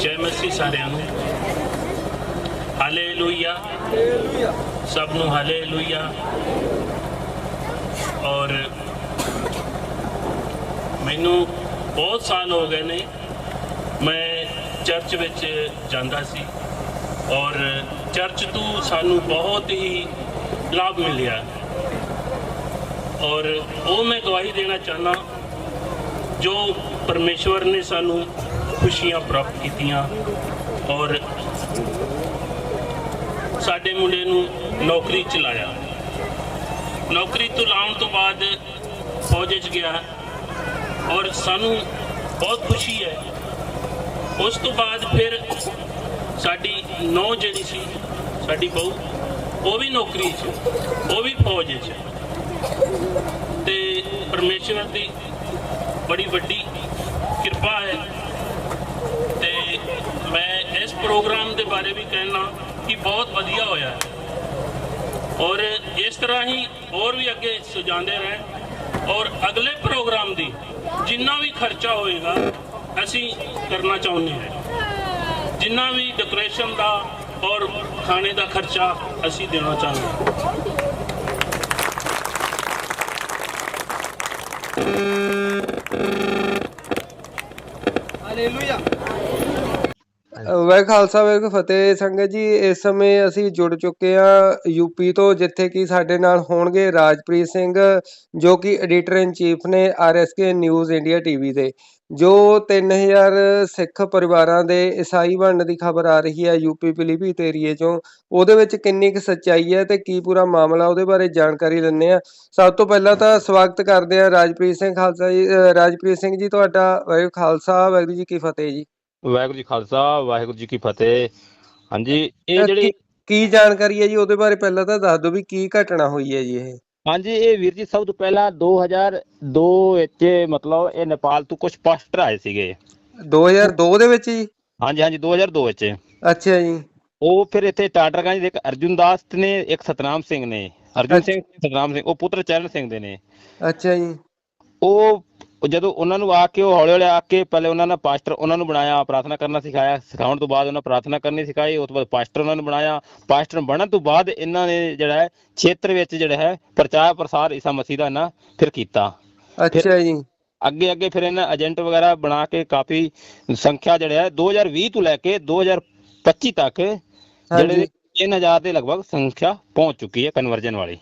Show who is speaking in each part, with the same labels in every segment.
Speaker 1: ਜੈ ਮਸੀਹ ਸਾਰਿਆਂ ਨੂੰ। ਹਾਲੇਲੂਇਆ ਸਭ ਨੂੰ ਹਾਲੇਲੂਇਆ ਔਰ ਮੈਨੂੰ ਬਹੁਤ ਸਾਲ ਹੋ ਗਏ ਨੇ, ਮੈਂ ਚਰਚ ਵਿੱਚ ਜਾਂਦਾ ਸੀ। ਔਰ ਚਰਚ ਤੋਂ ਸਾਨੂੰ ਬਹੁਤ ਹੀ ਲਾਭ ਮਿਲਿਆ। ਔਰ ਉਹ ਮੈਂ ਗਵਾਹੀ ਦੇਣਾ ਚਾਹਨਾ ਜੋ ਪਰਮੇਸ਼ਵਰ ਨੇ ਸਾਨੂੰ ਖੁਸ਼ੀਆਂ ਪ੍ਰਾਪਤ ਕੀਤੀਆਂ ਔਰ ਸਾਡੇ ਮੁੰਡੇ ਨੂੰ ਨੌਕਰੀ ਚ ਲਾਇਆ। ਨੌਕਰੀ ਤੋਂ ਲਾਉਣ ਤੋਂ ਬਾਅਦ ਫੌਜ 'ਚ ਗਿਆ ਔਰ ਸਾਨੂੰ ਬਹੁਤ ਖੁਸ਼ੀ ਹੈ। ਉਸ ਤੋਂ ਬਾਅਦ ਫਿਰ ਸਾਡੀ ਨੌ ਜਿਹੜੀ ਸੀ, ਸਾਡੀ ਬਹੂ, ਉਹ ਵੀ ਨੌਕਰੀ 'ਚ, ਉਹ ਵੀ ਫੌਜ 'ਚ। ਤੇ ਪਰਮੇਸ਼ਵਰ ਦੀ ਬੜੀ ਵੱਡੀ ਕਿਰਪਾ ਹੈ ਤੇ ਮੈਂ ਇਸ ਪ੍ਰੋਗਰਾਮ ਦੇ ਬਾਰੇ ਵੀ ਕਹਿਣਾ ਕਿ ਬਹੁਤ ਵਧੀਆ ਹੋਇਆ। ਔਰ ਇਸ ਤਰ੍ਹਾਂ ਹੀ ਹੋਰ ਵੀ ਅੱਗੇ ਸੁਝਾਉਂਦੇ ਰਹਿਣ। ਔਰ ਅਗਲੇ ਪ੍ਰੋਗਰਾਮ ਦੀ ਜਿੰਨਾ ਵੀ ਖਰਚਾ ਹੋਏਗਾ, ਅਸੀਂ ਕਰਨਾ ਚਾਹੁੰਦੇ ਹਾਂ। ਜਿੰਨਾ ਵੀ ਡੈਕੋਰੇਸ਼ਨ ਦਾ ਔਰ ਖਾਣੇ ਦਾ ਖਰਚਾ ਅਸੀਂ ਦੇਣਾ ਚਾਹੁੰਦੇ ਹਾਂ।
Speaker 2: ਹਾਲੇਲੂਇਆ
Speaker 3: ਵਾਹਿ ਖਾਲਸਾ ਵਾਹਿਗੁਰੂ ਫਤਿਹ। ਸੰਗਤ ਜੀ, ਇਸ ਸਮੇਂ ਅਸੀਂ ਜੁੜ ਚੁੱਕੇ ਹਾਂ ਯੂਪੀ ਤੋਂ, ਜਿੱਥੇ ਕਿ ਸਾਡੇ ਨਾਲ ਹੋਣਗੇ ਰਾਜਪ੍ਰੀਤ ਸਿੰਘ, ਜੋ ਕਿ ਐਡੀਟਰ ਇਨ ਚੀਫ ਨੇ ਆਰਐਸਕੇ ਨਿਊਜ਼ ਇੰਡੀਆ ਟੀਵੀ ਦੇ। ਜੋ 3000 ਸਿੱਖ ਪਰਿਵਾਰਾਂ ਦੇ ਈਸਾਈ ਬਣਨ ਦੀ ਖਬਰ ਆ ਰਹੀ ਹੈ ਯੂਪੀ ਪਿਲੀਭੀਤ ਏਰੀਏ ਚੋਂ, ਉਹਦੇ ਵਿੱਚ ਕਿੰਨੀ ਕੁ ਸੱਚਾਈ ਹੈ ਤੇ ਕੀ ਪੂਰਾ ਮਾਮਲਾ, ਉਹਦੇ ਬਾਰੇ ਜਾਣਕਾਰੀ ਲੈਣੇ ਆ ਸਭ ਤੋਂ ਪਹਿਲਾਂ ਤਾਂ ਸਵਾਗਤ ਕਰਦੇ ਆ ਰਾਜਪ੍ਰੀਤ ਸਿੰਘ ਖਾਲਸਾ ਜੀ ਰਾਜਪ੍ਰੀਤ ਸਿੰਘ ਜੀ, ਤੁਹਾਡਾ ਵਾਹਿਗੁਰੂ ਖਾਲਸਾ, ਵਾਹਿਗੁਰੂ ਜੀ ਕੀ ਫਤਿਹ ਜੀ।
Speaker 4: ਵਾਹਿਗੁਰੂ ਜੀ ਖਾਲਸਾ ਵਾਹਿਗੁਰੂ ਜੀ ਕੀ ਫਤਿਹ। ਹਾਂਜੀ ਇਹ ਜਿਹੜੀ
Speaker 3: ਕੀ- ਜਾਣਕਾਰੀ ਹੈ ਜੀ? ਉਹਦੇ ਬਾਰੇ ਪਹਿਲਾਂ ਤਾਂ ਦੱਸ ਦਿਓ ਵੀ ਕੀ ਘਟਨਾ ਹੋਈ ਹੈ ਜੀ ਇਹ।
Speaker 4: ਹਾਂਜੀ ਇਹ ਵੀਰ ਜੀ ਸਭ ਤੋਂ ਪਹਿਲਾਂ 2002 ਵਿੱਚ ਮਤਲਬ ਇਹ ਨੇਪਾਲ ਤੋਂ ਕੁਝ ਪਾਸਟਰ ਆਏ ਸੀਗੇ।
Speaker 3: 2002 ਦੇ ਵਿੱਚ ਜੀ?
Speaker 4: ਹਾਂਜੀ ਹਾਂਜੀ 2002 ਵਿੱਚ।
Speaker 3: ਅੱਛਾ ਜੀ।
Speaker 4: ਉਹ ਫਿਰ ਇੱਥੇ ਟਾਟਰਗੰਜ ਦੇ ਇੱਕ ਅਰਜੁਨ ਦਾਸ ਨੇ ਇੱਕ ਸਤਨਾਮ ਸਿੰਘ ਨੇ। ਅਰਜੁਨ। ਸਿੰਘ ਸਤਨਾਮ ਸਿੰਘ ਉਹ ਪੁੱਤਰ ਚਰਨ ਸਿੰਘ ਦੇ ਨੇ।
Speaker 3: ਅੱਛਾ ਜੀ।
Speaker 4: ਉਹ ਉਹ ਜਦੋਂ ਉਹਨਾਂ ਨੂੰ ਆ ਕੇ ਉਹ ਹੌਲੇ ਹੌਲੇ ਆ ਕੇ ਪਹਿਲੇ ਉਹਨਾਂ ਨੇ ਪਾਸਟਰ ਉਹਨਾਂ ਨੂੰ ਬਣਾਇਆ ਪ੍ਰਾਰਥਨਾ ਕਰਨਾ ਸਿਖਾਇਆ ਸਿਖਾਉਣ ਤੋਂ ਬਾਅਦ ਉਹਨਾਂ ਪ੍ਰਾਰਥਨਾ ਕਰਨੀ ਸਿਖਾਈ ਉਸ ਤੋਂ ਬਾਅਦ ਪਾਸਟਰ ਉਹਨਾਂ ਨੂੰ ਬਣਾਇਆ। ਪਾਸਟਰ ਬਣਨ ਤੋਂ ਬਾਅਦ ਇਹਨਾਂ ਨੇ ਜਿਹੜਾ ਹੈ ਖੇਤਰ ਵਿੱਚ ਜਿਹੜਾ ਹੈ ਪ੍ਰਚਾਰ ਪ੍ਰਸਾਰ ਈਸਾ ਮਸੀਹ ਦਾ ਨਾ ਫਿਰ ਕੀਤਾ।
Speaker 3: ਅੱਛਾ ਜੀ।
Speaker 4: ਅੱਗੇ ਅੱਗੇ ਫਿਰ ਇਹਨਾਂ ਏਜੰਟ ਵਗੈਰਾ ਬਣਾ ਕੇ ਕਾਫੀ ਸੰਖਿਆ ਜਿਹੜਾ ਹੈ 2020 ਤੋਂ ਲੈ ਕੇ 2025 ਤੱਕ ਜਿਹੜੇ 3000 ਦੇ ਲਗਭਗ ਸੰਖਿਆ ਪਹੁੰਚ ਚੁੱਕੀ ਹੈ ਕਨਵਰਜਨ ਵਾਲੀ।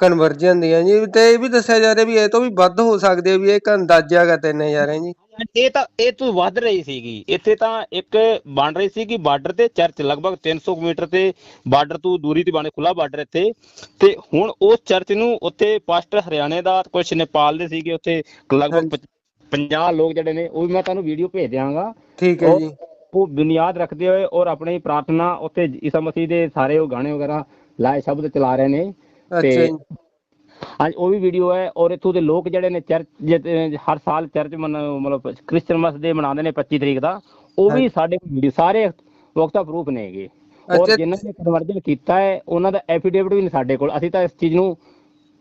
Speaker 3: ਕਨਵਰਜਨ ਦੀਆਂ ਜੀ। ਤੇ ਇਹ ਵੀ ਦੱਸਿਆ ਜਾ ਰਿਹਾ ਵੀ ਇਹ ਤੋਂ ਵੀ ਵੱਧ ਹੋ ਸਕਦੇ ਆ ਵੀ ਇਹ ਇੱਕ ਅੰਦਾਜ਼ਾ ਗਾ 3000 ਹੈ ਜੀ।
Speaker 4: ਇਹ ਤਾਂ ਇਹ ਤੋਂ ਵੱਧ ਰਹੀ ਸੀਗੀ। ਇੱਥੇ ਤਾਂ ਇੱਕ ਬਣ ਰਹੀ ਸੀ ਕਿ ਬਾਰਡਰ ਤੇ ਚਰਚ ਲਗਭਗ 300 ਮੀਟਰ ਤੇ ਬਾਰਡਰ ਤੋਂ ਦੂਰੀ ਤੇ ਬਣੇ ਖੁੱਲਾ ਬਾਰਡਰ ਇੱਥੇ। ਤੇ ਹੁਣ ਉਸ ਚਰਚ ਨੂੰ ਉੱਥੇ ਪਾਸਟਰ ਹਰਿਆਣੇ ਦਾ ਕੁਝ ਨੇਪਾਲ ਦੇ ਸੀਗੇ ਉੱਥੇ ਲਗਭਗ 50 ਲੋਕ ਜਿਹੜੇ ਨੇ ਉਹ ਵੀ ਮੈਂ ਤੁਹਾਨੂੰ ਵੀਡੀਓ ਭੇਜ ਦਿਆਂਗਾ।
Speaker 3: ਠੀਕ ਹੈ ਜੀ।
Speaker 4: ਉਹ ਬੁਨਿਆਦ ਰੱਖਦੇ ਹੋਏ ਔਰ ਆਪਣੀ ਪ੍ਰਾਰਥਨਾ ਉੱਥੇ ਈਸਾ ਮਸੀਹ ਦੇ ਸਾਰੇ ਉਹ ਗਾਣੇ ਵਗੈਰਾ ਲਾਏ ਸ਼ਬਦ ਚਲਾ ਰਹੇ ਨੇ। ਤੇ ਹਾਂਜੀ ਉਹ ਵੀ ਵੀਡੀਓ ਹੈ ਔਰ ਇੱਥੋਂ ਦੇ ਲੋਕ ਜਿਹੜੇ ਨੇ ਚਰਚ ਹਰ ਸਾਲ ਚਰਚ ਮਨ ਮਤਲਬ ਕ੍ਰਿਸਚਨਮਸ ਦੇ ਮਨਾਉਂਦੇ ਨੇ 25 ਤਰੀਕ ਦਾ ਉਹ ਵੀ ਸਾਡੇ ਸਾਰੇ ਵਕਤਾ ਪ੍ਰੂਫ ਨੇਗੇ ਔਰ। ਜਿਨ੍ਹਾਂ ਨੇ ਕਨਵਰਜਨ ਕੀਤਾ ਹੈ ਉਹਨਾਂ ਦਾ ਐਫੀਡੇਵਿਟ ਵੀ ਨਹੀਂ ਸਾਡੇ ਕੋਲ। ਅਸੀਂ ਤਾਂ ਇਸ ਚੀਜ਼ ਨੂੰ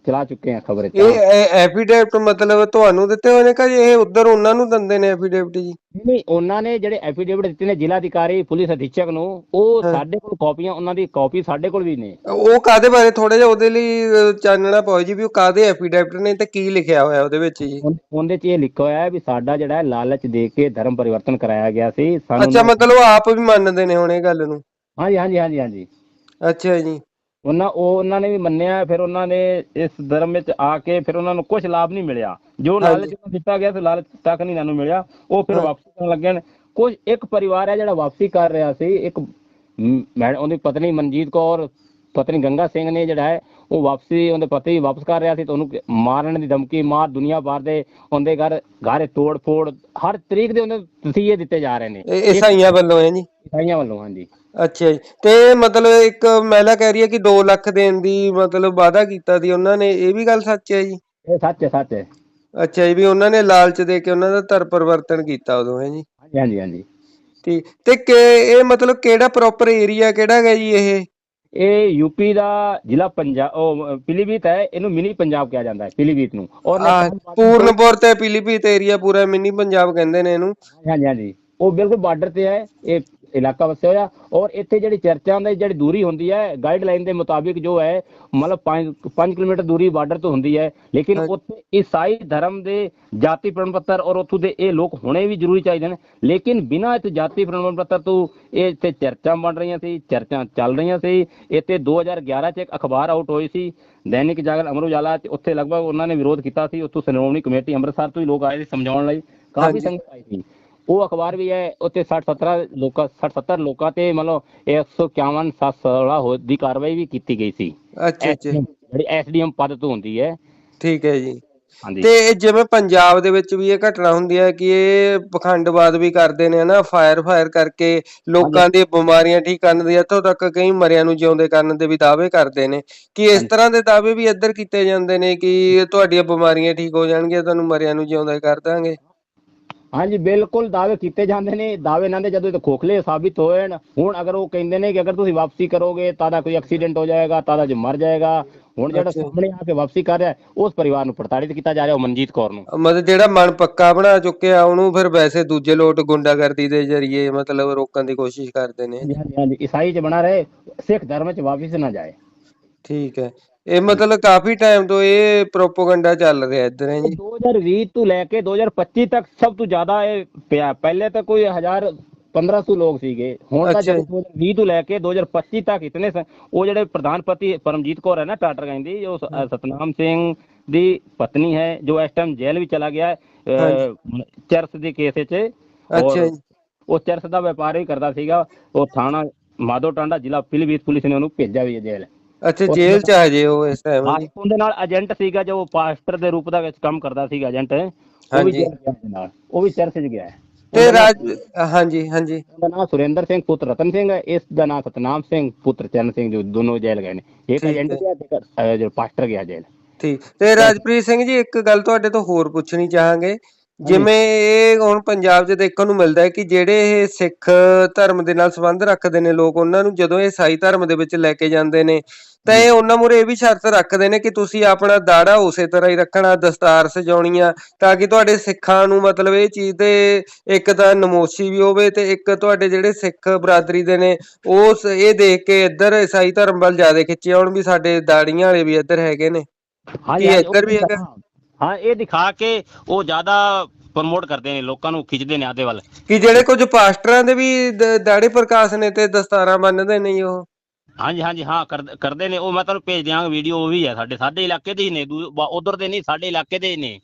Speaker 4: ਚਲਾ ਚੁੱਕੇ ਆ ਖਬਰ
Speaker 3: ਇਹ ਐਫੀਡੇਵਿਟ ਮਤਲਬ ਤੁਹਾਨੂੰ ਦਿੱਤੇ ਹੋਏ ਨੇ ਕਿ ਇਹ ਉਧਰ ਉਹਨਾਂ ਨੂੰ ਦਿੰਦੇ ਨੇ ਐਫੀਡੇਵਿਟ ਜੀ?
Speaker 4: ਨਹੀਂ ਉਹਨਾਂ ਨੇ ਜਿਹੜੇ ਐਫੀਡੇਵਿਟ ਦਿੱਤੇ ਨੇ ਜ਼ਿਲ੍ਹਾ ਅਧਿਕਾਰੀ ਪੁਲਿਸ ਅਧਿक्षक ਨੂੰ ਉਹ ਸਾਡੇ ਕੋਲ ਕਾਪੀਆਂ ਉਹਨਾਂ ਦੀ ਕਾਪੀ ਸਾਡੇ ਕੋਲ ਵੀ ਨੇ।
Speaker 3: ਉਹ ਕਾਦੇ ਬਾਰੇ? ਥੋੜਾ ਜਿਹਾ ਉਹਦੇ ਲਈ ਚਾਨਣਾ ਪਾਓ ਜੀ ਵੀ ਉਹ ਕਾਦੇ ਐਫੀਡੇਵਿਟ ਨੇ ਤੇ ਕੀ ਲਿਖਿਆ ਹੋਇਆ ਉਹਦੇ ਵਿੱਚ ਜੀ?
Speaker 4: ਉਹਦੇ 'ਚ ਇਹ ਲਿਖਿਆ ਹੋਇਆ ਵੀ ਸਾਡਾ ਜਿਹੜਾ ਲਾਲਚ ਦੇ ਕੇ ਧਰਮ ਪਰਿਵਰਤਨ ਕਰਾਇਆ ਗਿਆ ਸੀ ਸਾਨੂੰ
Speaker 3: ਅੱਛਾ ਮਤਲਬ ਆਪ ਵੀ ਮੰਨਦੇ ਨੇ ਹੁਣ ਇਹ ਗੱਲ ਨੂੰ?
Speaker 4: ਹਾਂਜੀ ਹਾਂਜੀ ਹਾਂਜੀ ਹਾਂਜੀ।
Speaker 3: ਅੱਛਾ ਜੀ।
Speaker 4: ਉਹਨਾਂ ਉਹ ਉਹਨਾਂ ਨੇ ਵੀ ਮੰਨਿਆ ਫਿਰ ਉਹਨਾਂ ਨੇ ਇਸ ਧਰਮ ਵਿੱਚ ਆ ਕੇ ਫਿਰ ਉਹਨਾਂ ਨੂੰ ਕੁਝ ਲਾਭ ਨਹੀਂ ਮਿਲਿਆ। ਜੋ। ਲਾਲਚ ਨੂੰ ਦਿੱਤਾ ਗਿਆ ਸੀ ਲਾਲਚ ਤੱਕ ਨਹੀਂ ਇਹਨਾਂ ਨੂੰ ਮਿਲਿਆ। ਉਹ ਫਿਰ। ਵਾਪਸੀ ਕਰਨ ਲੱਗੇ ਨੇ ਕੁਝ ਇੱਕ ਪਰਿਵਾਰ ਹੈ ਜਿਹੜਾ ਵਾਪਸੀ ਕਰ ਰਿਹਾ ਸੀ। ਇੱਕ ਮ- ਉਹਦੀ ਪਤਨੀ ਮਨਜੀਤ ਕੌਰ ਪਤਨੀ ਗੰਗਾ ਸਿੰਘ ਨੇ ਜਿਹੜਾ ਹੈ ਉਹ ਵਾਪਸੀ ਉਹਦੇ ਪਤੀ ਵਾਪਸ ਕਰ ਰਿਹਾ ਸੀ ਤਾਂ ਉਹਨੂੰ ਮਾਰਨ ਦੀ ਧਮਕੀ ਮਾਰ ਦੁਨੀਆ ਭਰ ਦੇ ਉਹਦੇ ਘਰ ਘਾਰੇ ਤੋੜ ਫੋੜ ਹਰ ਤਰੀਕ ਦੇ ਉਹਦੇ ਤਸੀਹੇ ਦਿੱਤੇ ਜਾ ਰਹੇ ਨੇ।
Speaker 3: ਇਹ ਈਸਾਈਆਂ ਵੱਲੋਂ ਹੈ ਜੀ।
Speaker 4: ਇਸਾਈਆਂ ਵੱਲੋਂ ਹਾਂਜੀ।
Speaker 3: ਅੱਛਾ ਜੀ। ਤੇ ਮਤਲਬ ਇੱਕ ਮਹਿਲਾ ਕਹਿ ਰਹੀ ਹੈ ਕਿ 2 ਲੱਖ ਦੇਣ ਦੀ ਮਤਲਬ ਵਾਅਦਾ ਕੀਤਾ ਸੀ ਉਹਨਾਂ ਨੇ ਇਹ ਵੀ ਗੱਲ ਸੱਚ ਹੈ ਜੀ?
Speaker 4: ਇਹ ਸੱਚ ਹੈ ਸੱਚ ਹੈ।
Speaker 3: ਅੱਛਾ ਜੀ ਵੀ ਉਹਨਾਂ ਨੇ ਲਾਲਚ ਦੇ ਕੇ ਉਹਨਾਂ ਦਾ ਧਰ ਪਰਿਵਰਤਨ ਕੀਤਾ ਉਦੋਂ ਹੈ ਜੀ?
Speaker 4: ਹਾਂਜੀ ਹਾਂਜੀ ਹਾਂਜੀ।
Speaker 3: ਠੀਕ ਤੇ ਕਿ- ਇਹ ਮਤਲਬ ਕਿਹੜਾ ਪ੍ਰੋਪਰ ਏਰੀਆ ਕਿਹੜਾ ਹੈਗਾ ਜੀ ਇਹ?
Speaker 4: ਇਹ ਯੂਪੀ ਦਾ ਜ਼ਿਲ੍ਹਾ ਪੰਜਾਬ ਉਹ ਪਿਲੀਭੀਤ ਹੈ ਇਹਨੂੰ ਮਿਨੀ ਪੰਜਾਬ ਕਿਹਾ ਜਾਂਦਾ ਹੈ ਪਿਲੀਭੀਤ ਨੂੰ। ਔਰ
Speaker 3: ਆਹ, ਪੂਰਨਪੁਰ ਤੇ ਪੀਲੀਭੀਤ ਏਰੀਆ ਪੂਰਾ ਮਿੰਨੀ ਪੰਜਾਬ ਕਹਿੰਦੇ ਨੇ ਇਹਨੂੰ।
Speaker 4: ਹਾਂਜੀ ਹਾਂਜੀ। ਉਹ ਬਿਲਕੁਲ ਬਾਰਡਰ ਤੇ ਹੈ ਇਹ ਇਲਾਕਾ ਵਸਿਆ ਹੋਇਆ। ਔਰ ਇੱਥੇ ਜਿਹੜੀ ਚਰਚਾਂ ਦੀ ਜਿਹੜੀ ਦੂਰੀ ਹੁੰਦੀ ਹੈ ਗਾਈਡਲਾਈਨ ਦੇ ਮੁਤਾਬਿਕ ਜੋ ਹੈ ਮਤਲਬ 5 5 ਕਿਲੋਮੀਟਰ ਦੂਰੀ ਬਾਰਡਰ ਤੋਂ ਹੁੰਦੀ ਹੈ। ਲੇਕਿਨ। ਉੱਥੇ ਈਸਾਈ ਧਰਮ ਦੇ ਜਾਤੀ ਪ੍ਰਮਾਣ ਪੱਤਰ ਔਰ ਉੱਥੋਂ ਦੇ ਇਹ ਲੋਕ ਹੋਣੇ ਵੀ ਜ਼ਰੂਰੀ ਚਾਹੀਦੇ ਨੇ। ਲੇਕਿਨ ਬਿਨਾਂ ਇੱਥੇ ਜਾਤੀ ਪ੍ਰਮਾਣ ਪੱਤਰ ਤੋਂ ਇਹ ਇੱਥੇ ਚਰਚਾਂ ਬਣ ਰਹੀਆਂ ਸੀ ਚਰਚਾਂ ਚੱਲ ਰਹੀਆਂ ਸੀ। ਇੱਥੇ 2011 ਚ ਇੱਕ ਅਖਬਾਰ ਆਊਟ ਹੋਈ ਸੀ ਦੈਨਿਕ ਜਾਗਰਣ ਅਮਰ ਉਜਾਲਾ ਚ। ਉੱਥੇ ਲਗਭਗ ਉਹਨਾਂ ਨੇ ਵਿਰੋਧ ਕੀਤਾ ਸੀ। ਉੱਥੋਂ ਸ਼੍ਰੋਮਣੀ ਕਮੇਟੀ ਅੰਮ੍ਰਿਤਸਰ ਤੋਂ ਹੀ ਲੋਕ ਆਏ ਸੀ ਸਮਝਾਉਣ ਲਈ। ਕਾਫੀ। ਸੰਗਤ ਆਈ ਸੀ। ਉਹ ਅਖਬਾਰ ਵੀ ਹੈ ਉੱਤੇ 60 70 ਲੋਕਾਂ 60 70 ਲੋਕਾਂ ਤੇ ਮਤਲਬ 151 716 ਹੋ ਦੀ ਕਾਰਵਾਈ ਵੀ ਕੀਤੀ ਗਈ ਸੀ।
Speaker 3: ਅੱਛਾ ਅੱਛਾ।
Speaker 4: ਜਿਹੜੀ ਐਸਡੀਐਮ ਪਦ ਤੋਂ ਹੁੰਦੀ ਹੈ।
Speaker 3: ਠੀਕ ਹੈ ਜੀ। ਤੇ ਜਿਵੇਂ ਪੰਜਾਬ ਦੇ ਵਿੱਚ ਵੀ ਇਹ ਘਟਨਾ ਹੁੰਦੀ ਹੈ ਕਿ ਇਹ ਪਖੰਡਵਾਦ ਵੀ ਕਰਦੇ ਨੇ ਹਨਾ? ਫਾਇਰ ਫਾਇਰ ਕਰਕੇ ਲੋਕਾਂ ਦੀਆਂ ਬਿਮਾਰੀਆਂ ਠੀਕ ਕਰਨ ਦੀ ਇੱਥੋਂ ਤੱਕ ਕਈ ਮਰਿਆਂ ਨੂੰ ਜਿਉਂਦੇ ਕਰਨ ਦੇ ਵੀ ਦਾਅਵੇ ਕਰਦੇ ਨੇ। ਕਿ ਇਸ। ਤਰ੍ਹਾਂ ਦੇ ਦਾਅਵੇ ਵੀ ਇੱਧਰ ਕੀਤੇ ਜਾਂਦੇ ਨੇ ਕਿ ਤੁਹਾਡੀਆਂ ਬਿਮਾਰੀਆਂ ਠੀਕ ਹੋ ਜਾਣਗੀਆਂ ਤੁਹਾਨੂੰ ਮਰਿਆਂ ਨੂੰ ਜਿਉਂਦਾ ਕਰ ਦਾਂਗੇ।
Speaker 4: ਹਾਂਜੀ ਬਿਲਕੁਲ ਦਾਅਵੇ ਕੀਤੇ ਜਾਂਦੇ ਨੇ। ਦਾਅਵੇ ਇਹਨਾਂ ਦੇ ਜਦੋਂ ਇਹ ਖੋਖਲੇ ਸਾਬਿਤ ਹੋਏ ਨੇ ਹੁਣ ਅਗਰ ਉਹ ਕਹਿੰਦੇ ਨੇ ਕਿ ਅਗਰ ਤੁਸੀਂ ਵਾਪਸੀ ਕਰੋਗੇ ਤਾਂ ਦਾ ਕੋਈ ਐਕਸੀਡੈਂਟ ਹੋ ਜਾਏਗਾ ਤਾਂ ਦਾ ਜੋ ਮਰ ਜਾਏਗਾ। ਹੁਣ ਜਿਹੜਾ। ਸਾਹਮਣੇ ਆ ਕੇ ਵਾਪਸੀ ਕਰ ਰਿਹਾ ਉਸ ਪਰਿਵਾਰ ਨੂੰ ਪ੍ਰਤਾੜਿਤ ਕੀਤਾ ਜਾ ਰਿਹਾ ਉਹ ਮਨਜੀਤ ਕੌਰ ਨੂੰ।
Speaker 3: ਮਤਲਬ ਜਿਹੜਾ ਮਨ ਪੱਕਾ ਬਣਾ ਚੁੱਕਿਆ ਉਹਨੂੰ ਫਿਰ ਵੈਸੇ ਦੂਜੇ ਲੋਟ ਗੁੰਡਾਗਰਦੀ ਦੇ ਜ਼ਰੀਏ ਮਤਲਬ ਰੋਕਣ ਦੀ ਕੋਸ਼ਿਸ਼ ਕਰਦੇ ਨੇ।
Speaker 4: ਹਾਂਜੀ ਹਾਂਜੀ ਹਾਂਜੀ। ਈਸਾਈ ਚ ਬਣਾ ਰਹੇ ਸਿੱਖ ਧਰਮ ਚ ਵਾਪਿਸ ਨਾ ਜਾਏ।
Speaker 3: ਠੀਕ ਹੈ। ਇਹ ਮਤਲਬ ਕਾਫੀ ਟਾਈਮ ਤੋਂ ਇਹ ਪ੍ਰੋਪਗੈਂਡਾ ਚੱਲ ਰਿਹਾ ਇੱਧਰ ਹੈ ਜੀ
Speaker 4: 2020 ਤੋਂ ਲੈ ਕੇ 2025 ਤੱਕ ਸਭ ਤੋਂ ਜ਼ਿਆਦਾ ਇਹ ਪਿਆ। ਪਹਿਲੇ ਤਾਂ ਕੋਈ 1000 1500 ਲੋਕ ਸੀਗੇ। ਹੁਣ ਤਾਂ
Speaker 3: ਅੱਛਾ ਜੀ।
Speaker 4: ਜਦੋਂ 2020 ਤੋਂ ਲੈ ਕੇ 2025 ਤੱਕ ਇਤਨੇ ਉਹ ਜਿਹੜੇ ਪ੍ਰਧਾਨ ਪਤੀ ਪਰਮਜੀਤ ਕੌਰ ਹੈ ਨਾ ਟਾਟਰ ਸ- ਅ, ਸਤਨਾਮ ਸਿੰਘ ਦੀ ਪਤਨੀ ਹੈ ਜੋ ਇਸ ਟਾਈਮ ਜੇਲ੍ਹ ਵਿੱਚ ਚਲਾ ਗਿਆ ਚਰਸ ਦੇ ਕੇਸ ਵਿੱਚ।
Speaker 3: ਅੱਛਾ
Speaker 4: ਉਹ ਚਰਸ ਦਾ ਵਪਾਰ ਵੀ ਕਰਦਾ ਸੀਗਾ। ਉਹ ਥਾਣਾ ਮਾਧੋ ਟਾਂਡਾ ਜ਼ਿਲ੍ਹਾ ਪਿਲੀਭੀਤ ਪੁਲਿਸ ਨੇ ਉਹਨੂੰ ਭੇਜਿਆ ਵੀ ਜੇਲ੍ਹ।
Speaker 3: ਅੱਛਾ ਜੇਲ੍ਹ ਚ ਹਜੇ ਉਹ ਇਸ ਟਾਈਮ
Speaker 4: ਹਾਂ
Speaker 3: ਜੀ
Speaker 4: ਉਹਦੇ ਨਾਲ ਏਜੰਟ ਸੀਗਾ ਜੋ ਪਾਸਟਰ ਦੇ ਰੂਪ ਦਾ ਵਿੱਚ ਕੰਮ ਕਰਦਾ ਸੀਗਾ ਏਜੰਟ ਉਹ ਵੀ
Speaker 3: ਹਾਂਜੀ।
Speaker 4: ਉਹਦੇ ਨਾਲ ਉਹ ਵੀ ਚਰਚ 'ਚ ਗਿਆ। ਹੈ
Speaker 3: ਤੇ ਰਾਜ ਹਾਂਜੀ ਹਾਂਜੀ।
Speaker 4: ਉਹਦਾ ਨਾਮ ਸੁਰਿੰਦਰ ਸਿੰਘ ਪੁੱਤਰ ਰਤਨ ਸਿੰਘ ਹੈ। ਇਸ ਦਾ ਨਾਮ ਸਤਨਾਮ ਸਿੰਘ ਪੁੱਤਰ ਚਰਨ ਸਿੰਘ ਜੋ ਦੋਨੋਂ ਜੇਲ੍ਹ ਗਏ ਨੇ। ਇੱਕ
Speaker 3: ਠੀਕ
Speaker 4: ਏਜੰਟ
Speaker 3: ਹੈ।
Speaker 4: ਗਿਆ ਤੇ ਇੱਕ, ਅਹ, ਜੋ ਪਾਸਟਰ ਗਿਆ ਜੇਲ੍ਹ।
Speaker 3: ਠੀਕ। ਤੇ ਰਾਜਪ੍ਰੀਤ ਸਿੰਘ ਜੀ ਇੱਕ ਗੱਲ ਤੁਹਾਡੇ ਤੋਂ ਹੋਰ ਪੁੱਛਣੀ ਚਾਹਾਂਗੇ। ਜਿਵੇਂ ਇਹ ਹੁਣ ਪੰਜਾਬ 'ਚ ਦੇਖਣ ਨੂੰ ਮਿਲਦਾ ਹੈ ਕਿ ਜਿਹੜੇ ਇਹ ਸਿੱਖ ਧਰਮ ਦੇ ਨਾਲ ਸੰਬੰਧ ਰੱਖਦੇ ਨੇ ਲੋਕ ਉਹਨਾਂ ਨੂੰ ਜਦੋਂ ਇਹ ਈਸਾਈ ਧਰਮ ਦੇ ਵਿੱਚ ਲੈ ਕੇ ਜਾਂਦੇ ਨੇ ਤਾਂ ਇਹ ਉਹਨਾਂ ਮੂਹਰੇ ਇਹ ਵੀ ਸ਼ਰਤ ਰੱਖਦੇ ਨੇ ਕਿ ਤੁਸੀਂ ਆਪਣਾ ਦਾੜਾ ਉਸੇ ਤਰ੍ਹਾਂ ਹੀ ਰੱਖਣਾ ਦਸਤਾਰ ਸਜਾਉਣੀ ਆ ਤਾਂ ਕਿ ਤੁਹਾਡੇ ਸਿੱਖਾਂ ਨੂੰ ਮਤਲਬ ਇਹ ਚੀਜ਼ ਤੇ ਇੱਕ ਤਾਂ ਨਮੋਸ਼ੀ ਵੀ ਹੋਵੇ ਤੇ ਇੱਕ ਤੁਹਾਡੇ ਜਿਹੜੇ ਸਿੱਖ ਬਰਾਦਰੀ ਦੇ ਨੇ ਉਸ ਇਹ ਦੇਖ ਕੇ ਇੱਧਰ ਈਸਾਈ ਧਰਮ ਵੱਲ ਜ਼ਿਆਦਾ ਖਿੱਚੇ ਆਉਣ ਵੀ ਸਾਡੇ ਦਾੜੀਆਂ ਵਾਲੇ ਵੀ ਇੱਧਰ ਹੈਗੇ ਨੇ।
Speaker 4: ਹਾਂਜੀ,
Speaker 3: ਇੱਧਰ ਵੀ ਹੈਗਾ?
Speaker 4: ਹਾਂ, ਇਹ ਦਿਖਾ ਕੇ ਉਹ ਜ਼ਿਆਦਾ ਪ੍ਰਮੋਟ ਕਰਦੇ ਨੇ ਲੋਕਾਂ ਨੂੰ ਖਿੱਚਦੇ ਨੇ ਆਦੇ ਵੱਲ।
Speaker 3: ਕਿ ਜਿਹੜੇ ਕੁਝ ਪਾਸਟਰਾਂ ਦੇ ਵੀ ਦਾੜੀ ਪ੍ਰਕਾਸ਼ ਨੇ ਤੇ ਦਸਤਾਰਾਂ ਬੰਨਦੇ ਨੇ ਉਹ।
Speaker 4: ਹਾਂਜੀ ਹਾਂਜੀ ਹਾਂ ਕਰ- ਕਰਦੇ ਨੇ ਉਹ ਮੈਂ ਤੁਹਾਨੂੰ ਭੇਜ ਦਿਆਂਗਾ ਵੀਡੀਓ ਉਹ ਵੀ ਹੈ ਸਾਡੇ ਸਾਡੇ ਇਲਾਕੇ ਦੇ ਹੀ ਨੇ ਉਧਰ ਦੇ ਨਹੀਂ ਸਾਡੇ ਇਲਾਕੇ ਦੇ ਹੀ ਨੇ।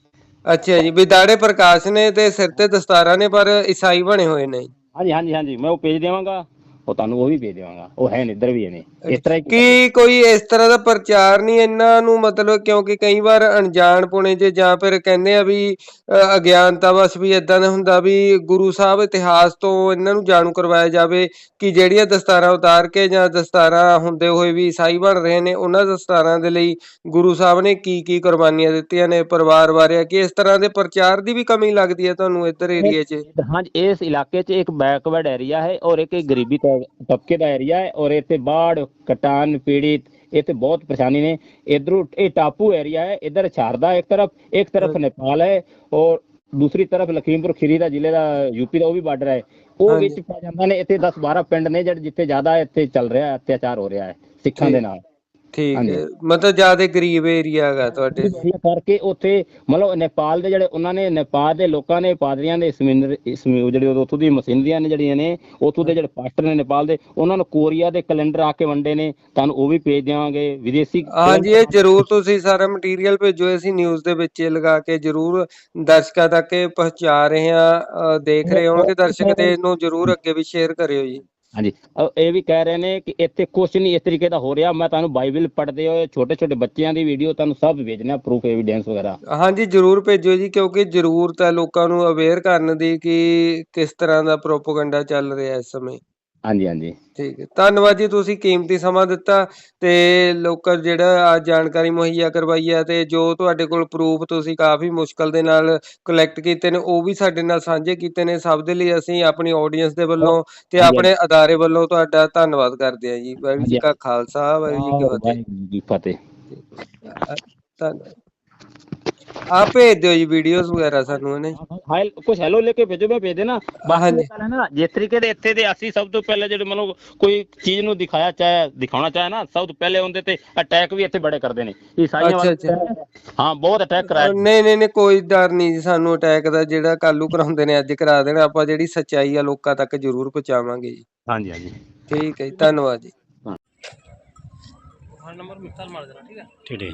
Speaker 3: ਅੱਛਾ ਜੀ ਵੀ ਦਾੜੇ ਪ੍ਰਕਾਸ਼ ਨੇ ਤੇ ਸਿਰ ਤੇ ਦਸਤਾਰਾਂ ਨੇ ਪਰ ਈਸਾਈ ਬਣੇ ਹੋਏ ਨੇ।
Speaker 4: ਹਾਂਜੀ ਹਾਂਜੀ ਹਾਂਜੀ ਮੈਂ ਉਹ ਭੇਜ ਦੇਵਾਂਗਾ ਉਹ ਤੁਹਾਨੂੰ ਉਹ ਵੀ ਭੇਜ ਦੇਵਾਂਗਾ ਉਹ ਹੈ ਨੇ ਇੱਧਰ ਵੀ ਨੇ ਇਸ ਤਰ੍ਹਾਂ ਹੀ
Speaker 3: ਕੀ ਕੋਈ ਇਸ ਤਰ੍ਹਾਂ ਦਾ ਪ੍ਰਚਾਰ ਨਹੀਂ ਇਹਨਾਂ ਨੂੰ ਮਤਲਬ ਕਿਉਂਕਿ ਕਈ ਵਾਰ ਅਣਜਾਣ ਪੁਣੇ ਜੇ ਜਾਂ ਫਿਰ ਕਹਿੰਦੇ ਆ ਵੀ ਅ, ਅਗਿਆਨਤਾ ਵਸ ਵੀ ਇਦਾਂ ਦਾ ਹੁੰਦਾ ਵੀ ਗੁਰੂ ਸਾਹਿਬ ਇਤਿਹਾਸ ਤੋਂ ਇਹਨਾਂ ਨੂੰ ਜਾਣੂ ਕਰਵਾਇਆ ਜਾਵੇ ਕਿ ਜਿਹੜੀਆਂ ਦਸਤਾਰਾਂ ਉਤਾਰ ਕੇ ਜਾਂ ਦਸਤਾਰਾਂ ਹੁੰਦੇ ਹੋਏ ਵੀ ਈਸਾਈ ਬਣ ਰਹੇ ਨੇ ਉਹਨਾਂ ਦਸਤਾਰਾਂ ਦੇ ਲਈ ਗੁਰੂ ਸਾਹਿਬ ਨੇ ਕੀ ਕੀ ਕੁਰਬਾਨੀਆਂ ਦਿੱਤੀਆਂ ਨੇ ਪਰਿਵਾਰ ਵਾਰਿਆ ਕਿ ਇਸ ਤਰ੍ਹਾਂ ਦੇ ਪ੍ਰਚਾਰ ਦੀ ਵੀ ਕਮੀ ਲੱਗਦੀ ਹੈ ਤੁਹਾਨੂੰ ਇੱਧਰ ਏਰੀਏ 'ਚ?
Speaker 4: ਹਾਂ ਇਸ ਇਲਾਕੇ 'ਚ ਇੱਕ ਬੈਕਵਰਡ ਏਰੀਆ ਹੈ ਔਰ ਇੱਕ ਗਰੀਬੀ ਤ- ਤਬਕੇ ਦਾ ਏਰੀਆ ਹੈ ਔਰ ਇੱਥੇ ਬਾੜ ਕਟਾਨ ਪੀੜਿਤ ਇੱਥੇ ਬਹੁਤ ਪਰੇਸ਼ਾਨੀ ਨੇ ਇਧਰੋਂ ਇਹ ਟਾਪੂ ਏਰੀਆ ਹੈ ਇਧਰ ਛਾਰਦਾ ਇੱਕ ਤਰਫ ਇੱਕ ਤਰਫ ਨੇਪਾਲ ਹੈ ਔਰ ਦੂਸਰੀ ਤਰਫ ਲਖੀਮਪੁਰ ਖੀਰੀ ਦਾ ਜ਼ਿਲ੍ਹੇ ਦਾ ਯੂਪੀ ਦਾ ਉਹ ਵੀ ਬਾਰਡਰ ਹੈ ਉਹ। ਵਿੱਚ ਪੈ ਜਾਂਦਾ ਨੇ ਇੱਥੇ 10 12 ਪਿੰਡ ਨੇ ਜਿਹੜੇ ਜਿੱਥੇ ਜ਼ਿਆਦਾ ਇੱਥੇ ਚੱਲ ਰਿਹਾ ਹੈ, ਅਤਿਆਚਾਰ ਹੋ ਰਿਹਾ ਹੈ ਸਿੱਖਾਂ ਦੇ। ਨਾਲ
Speaker 3: ਠੀਕ। ਹੈ। ਮਤਲਬ ਜ਼ਿਆਦਾ ਗਰੀਬ ਏਰੀਆ ਹੈਗਾ ਤੁਹਾਡੇ।
Speaker 4: ਇਹ ਕਰਕੇ ਉੱਥੇ ਮਤਲਬ ਨੇਪਾਲ ਦੇ ਜਿਹੜੇ ਉਹਨਾਂ ਨੇ ਨੇਪਾਲ ਦੇ ਲੋਕਾਂ ਨੇ ਪਾਦਰੀਆਂ ਦੇ ਸਮਿੰਦਰ ਸਮਿ- ਜਿਹੜੇ ਉੱਥੋਂ ਦੀ ਮਸ਼ੀਨਰੀਆਂ ਨੇ ਜਿਹੜੀਆਂ ਨੇ ਉੱਥੋਂ ਦੇ ਜਿਹੜੇ ਪਾਸਟਰ ਨੇ ਨੇਪਾਲ ਦੇ ਉਹਨਾਂ ਨੂੰ ਕੋਰੀਆ ਦੇ ਕੈਲੰਡਰ ਆ ਕੇ ਵੰਡੇ ਨੇ। ਤੁਹਾਨੂੰ ਉਹ ਵੀ ਭੇਜ ਦੇਵਾਂਗੇ ਵਿਦੇਸ਼ੀ
Speaker 3: ਹਾਂਜੀ ਇਹ ਜਰੂਰ ਤੁਸੀਂ ਸਾਰਾ ਮਟੀਰੀਅਲ ਭੇਜੋ ਅਸੀਂ ਨਿਊਜ਼ ਦੇ ਵਿੱਚ ਲਗਾ ਕੇ ਜਰੂਰ ਦਰਸ਼ਕਾਂ ਤੱਕ ਪਹੁੰਚਾ ਰਹੇ ਹਾਂ ਦੇਖ ਰਹੇ ਹੋਣਗੇ ਦਰਸ਼ਕ ਤੇ ਇਹਨੂੰ ਜਰੂਰ ਅੱਗੇ ਵੀ ਸ਼ੇਅਰ ਕਰਿਓ ਜੀ।
Speaker 4: ਹਾਂਜੀ। ਇਹ ਵੀ ਕਹਿ ਰਹੇ ਨੇ ਕਿ ਇੱਥੇ ਕੁਛ ਨਹੀਂ ਇਸ ਤਰੀਕੇ ਦਾ ਹੋ ਰਿਹਾ। ਮੈਂ ਤੁਹਾਨੂੰ ਬਾਈਬਲ ਪੜ੍ਹਦੇ ਹੋਏ ਛੋਟੇ ਛੋਟੇ ਬੱਚਿਆਂ ਦੀ ਵੀਡੀਓ ਤੁਹਾਨੂੰ ਸਭ ਭੇਜਣਾ ਪ੍ਰੂਫ ਐਵੀਡੈਂਸ ਵਗੈਰਾ।
Speaker 3: ਹਾਂਜੀ, ਜਰੂਰ ਭੇਜੋ ਜੀ, ਕਿਉਂਕਿ ਜ਼ਰੂਰਤ ਹੈ ਲੋਕਾਂ ਨੂੰ ਅਵੇਅਰ ਕਰਨ ਦੀ ਕਿ ਕਿਸ ਤਰ੍ਹਾਂ ਦਾ ਪ੍ਰੋਪਗੈਂਡਾ ਚੱਲ ਰਿਹਾ ਇਸ ਸਮੇਂ।
Speaker 4: ਹਾਂਜੀ ਹਾਂਜੀ।
Speaker 3: ਠੀਕ ਹੈ। ਧੰਨਵਾਦ ਜੀ ਤੁਸੀਂ ਕੀਮਤੀ ਸਮਾਂ ਦਿੱਤਾ ਤੇ ਲੋਕਾਂ ਨੂੰ ਜਿਹੜਾ ਆ ਜਾਣਕਾਰੀ ਮੁਹੱਈਆ ਕਰਵਾਈ ਹੈ ਤੇ ਜੋ ਤੁਹਾਡੇ ਕੋਲ ਪ੍ਰੂਫ ਤੁਸੀਂ ਕਾਫੀ ਮੁਸ਼ਕਲ ਦੇ ਨਾਲ ਕਲੈਕਟ ਕੀਤੇ ਨੇ ਉਹ ਵੀ ਸਾਡੇ ਨਾਲ ਸਾਂਝੇ ਕੀਤੇ ਨੇ। ਸਭ ਦੇ ਲਈ ਅਸੀਂ ਆਪਣੀ ਆਡੀਅנס ਦੇ ਵੱਲੋਂ ਤੇ ਆਪਣੇ ਅਦਾਰੇ ਵੱਲੋਂ ਤੁਹਾਡਾ ਧੰਨਵਾਦ ਕਰਦੇ ਹਾਂ ਜੀ। ਵਾਹਿਗੁਰੂ ਜੀ। ਕਾ ਖਾਲਸਾ ਵਾਹਿਗੁਰੂ ਜੀ ਕੀ ਫਤਿਹ। ਧੰਨਵਾਦ। ਆ ਭੇਜ ਦਿਓ ਜੀ ਵੀਡੀਓਜ਼ ਵਗੈਰਾ ਸਾਨੂੰ ਇਹਨੇ
Speaker 4: ਹਾਈ ਕੁਝ ਹੈਲੋ ਲੈ ਕੇ ਭੇਜੋ ਮੈਂ ਭੇਜ ਦੇਣਾ।
Speaker 3: ਹਾਂਜੀ।
Speaker 4: ਇਹ ਗੱਲ ਹੈ ਨਾ ਜਿਸ ਤਰੀਕੇ ਦੇ ਇੱਥੇ ਦੇ ਅਸੀਂ ਸਭ ਤੋਂ ਪਹਿਲੇ ਜਿਹੜੇ ਮਤਲਬ ਕੋਈ ਚੀਜ਼ ਨੂੰ ਦਿਖਾਇਆ ਚਾਹੇ ਦਿਖਾਉਣਾ ਚਾਹੇ ਨਾ ਸਭ ਤੋਂ ਪਹਿਲੇ ਉਹਦੇ ਤੇ ਅਟੈਕ ਵੀ ਇੱਥੇ ਬੜੇ ਕਰਦੇ ਨੇ। ਈਸਾਈਆਂ
Speaker 3: ਅੱਛਾ,
Speaker 4: ਵਾਲੇ
Speaker 3: ਅੱਛਾ।
Speaker 4: ਹਾਂ ਬਹੁਤ ਅਟੈਕ ਕਰਾਇਆ
Speaker 3: ਨਹੀਂ ਨਹੀਂ ਨਹੀਂ ਕੋਈ ਡਰ ਨਹੀਂ ਜੀ ਸਾਨੂੰ ਅਟੈਕ ਦਾ ਜਿਹੜਾ ਕੱਲੂ ਕਰਾਉਂਦੇ ਨੇ ਅੱਜ ਕਰਾ ਦੇਣਾ ਆਪਾਂ ਜਿਹੜੀ ਸੱਚਾਈ ਆ ਲੋਕਾਂ ਤੱਕ ਜ਼ਰੂਰ ਪਹੁੰਚਾਵਾਂਗੇ ਜੀ।
Speaker 4: ਹਾਂਜੀ ਹਾਂਜੀ।
Speaker 3: ਠੀਕ ਹੈ ਜੀ ਧੰਨਵਾਦ ਜੀ।
Speaker 2: ਨੰਬਰ ਮਿੱਥਲ ਮਾਰ ਦੇਣਾ ਠੀਕ ਹੈ?
Speaker 1: ਠੀਕ ਹੈ।